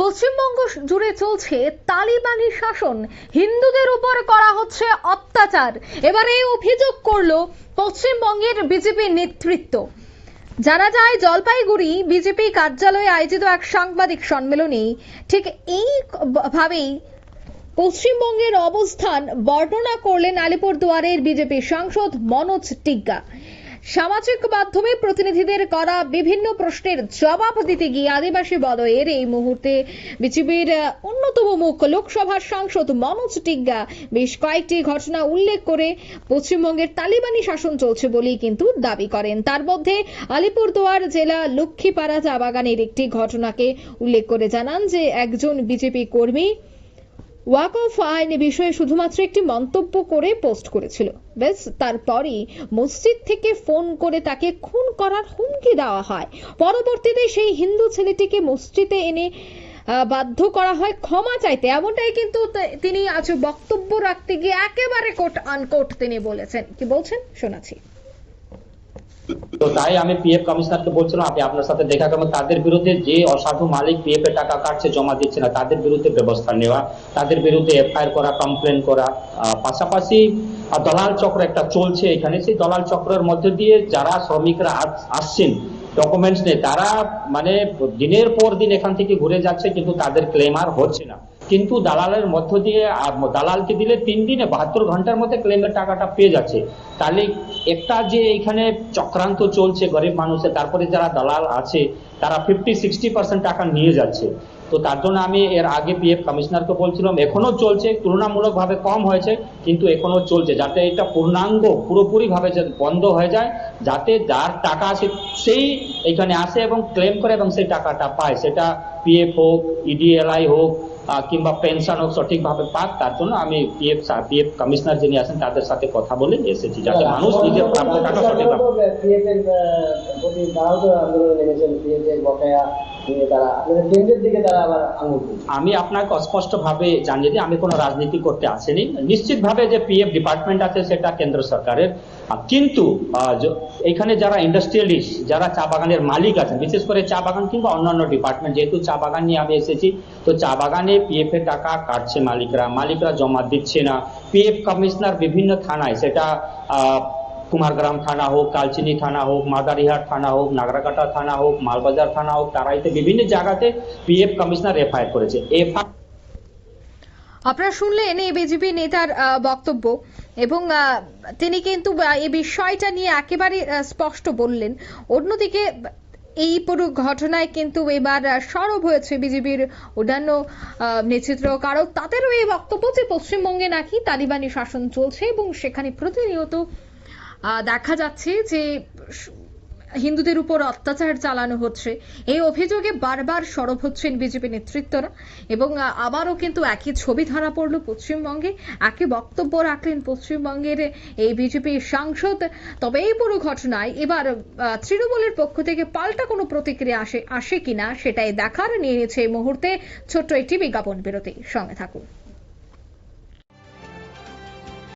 পশ্চিমবঙ্গ জুড়ে চলছে তালিবানি শাসন। হিন্দুদের উপর করা হচ্ছে অত্যাচার। এবার এই অভিযোগ করল পশ্চিমবঙ্গের বিজেপি নেতৃত্ব। জানা যায়, জলপাইগুড়ি বিজেপি কার্যালয়ে আয়োজিত এক সাংবাদিক সম্মেলনে ঠিক এই ভাবেই পশ্চিমবঙ্গের অবস্থান বর্ণনা করলেন আলিপুরদুয়ারের বিজেপি সাংসদ মনোজ টিগ্গা। সামাজিক মাধ্যমে প্রতিনিধিদের করা বিভিন্ন প্রশ্নের জবাব দিতে গিয়ে আদিবাসী বলয়ের এই মুহূর্তে বিজেপির অন্যতম মুখ লোকসভার সাংসদ মনোজ টিগ্গা বেশ কয়েকটি ঘটনা উল্লেখ করে পশ্চিমবঙ্গের তালিবানি শাসন চলছে বলেই কিন্তু দাবি করেন। তার মধ্যে আলিপুরদুয়ার জেলা লক্ষ্মীপাড়া চা বাগানের একটি ঘটনাকে উল্লেখ করে জানান যে একজন বিজেপি কর্মী ওয়াক অফ আইন বিষয়ে শুধুমাত্র একটি মন্তব্য করে পোস্ট করেছিল। বেশ তারপরই মসজিদ থেকে ফোন করে তাকে খুন করার হুমকি দেওয়া হয়। পরবর্তীতে সেই হিন্দু ছেলেটিকে মসজিদে এনে বাধ্য করা হয় ক্ষমা চাইতে। এমনটাই কিন্তু তিনি আজ বক্তব্য রাখতে গিয়ে একেবারে কোট আনকোট তিনি বলেছেন। কি বলছেন? শোনাচ্ছি। তো তাই আমি পিএফ কমিশনারকে বলছিলাম, আপনি আপনার সাথে দেখা করবেন তাদের বিরুদ্ধে যে অসাধু মালিক পিএফ এর টাকা কাটছে, জমা দিচ্ছে না, তাদের বিরুদ্ধে ব্যবস্থা নেওয়া, তাদের বিরুদ্ধে এফআইআর করা কমপ্লেন করা পাশাপাশি দলাল চক্র একটা চলছে এখানে। সেই দলাল চক্রের মধ্যে দিয়ে যারা শ্রমিকরা আসছেন ডকুমেন্টস নিয়ে, তারা মানে দিনের পর দিন এখান থেকে ঘুরে যাচ্ছে, কিন্তু তাদের ক্লেম আর হচ্ছে না। কিন্তু দালালের মধ্য দিয়ে দালালকে দিলে তিন দিনে বাহাত্তর ঘণ্টার মধ্যে ক্লেমের টাকাটা পেয়ে যাচ্ছে। তাহলে একটা যে এখানে চক্রান্ত চলছে গরিব মানুষের তারপরে যারা দালাল আছে তারা ফিফটি সিক্সটি পার্সেন্ট টাকা নিয়ে যাচ্ছে। তো তার জন্য আমি এর আগে পিএফ কমিশনারকে বলছিলাম এখনও চলছে তুলনামূলকভাবে কম হয়েছে কিন্তু এখনও চলছে যাতে এটা পূর্ণাঙ্গ পুরোপুরিভাবে বন্ধ হয়ে যায় যাতে যার টাকা আছে সেই এখানে আসে এবং ক্লেম করে এবং সেই টাকাটা পায়। সেটা পিএফ হোক ইডিএলআই হোক আহ, কিংবা পেনশন হোক সঠিকভাবে পাক তার জন্য আমি পিএফ পিএফ কমিশনার যিনি আছেন তাদের সাথে কথা বলে এসেছি যাতে মানুষ নিজের প্রাপ্য টাকা সঠিকভাবে পিএফের প্রতি তারাও তো আন্দোলনে নেমেছেন পিএফের বকেয়া আমি আপনাকে স্পষ্টভাবে জানিয়ে দিই, আমি কোনো রাজনীতি করতে আসিনি। নিশ্চিতভাবে যে পিএফ ডিপার্টমেন্ট আছে, সেটা কেন্দ্র সরকারের। কিন্তু এখানে যারা ইন্ডাস্ট্রিয়ালিস্ট যারা চা বাগানের মালিক আছেন, বিশেষ করে চা বাগান কিংবা অন্যান্য ডিপার্টমেন্ট যেহেতু চা বাগান নিয়ে আমি এসেছি, তো চা বাগানে পিএফ এর টাকা কাটছে মালিকরা। মালিকরা জমা দিচ্ছে না। পিএফ কমিশনার বিভিন্ন থানায় সেটা কুমারগ্রাম থানা হোক, কালচিনি থানা হোক, মাদারিহাট থানা হোক, নাগরাকাটা থানা হোক, মালবাজার থানা হোক তারাইতে বিভিন্ন জায়গাতে পিএফ কমিশনার এফআইআর করেছে। এফআইআর আপনারা শুনলেন এই বিজেপি নেতার বক্তব্য এবং তিনি কিন্তু এই বিষয়টা নিয়ে একেবারে স্পষ্ট বললেন। অন্যদিকে, এই পুরো ঘটনায় কিন্তু এবার সরব হয়েছে বিজেপির অন্যান্য নেতৃত্ব কারণ তাদেরও এই বক্তব্য যে পশ্চিমবঙ্গে নাকি তালিবানি শাসন চলছে এবং সেখানে প্রতিনিয়ত দেখা যাচ্ছে যে হিন্দুদের উপর অত্যাচার চালানো হচ্ছে। এই অভিযোগে বারবার সরব হচ্ছেন বিজেপি নেতৃত্বরা এবং আবারও কিন্তু একই ছবি ধরা পড়ল পশ্চিমবঙ্গে। একই বক্তব্য রাখলেন পশ্চিমবঙ্গের এই বিজেপি সাংসদ। তবে এই পুরো ঘটনায় এবার তৃণমূলের পক্ষ থেকে পাল্টা কোনো প্রতিক্রিয়া আসে আসে কিনা সেটাই দেখার নিয়ে নিয়েছে এই মুহূর্তে ছোট্ট একটি বিজ্ঞাপন বিরতি। সঙ্গে থাকুন।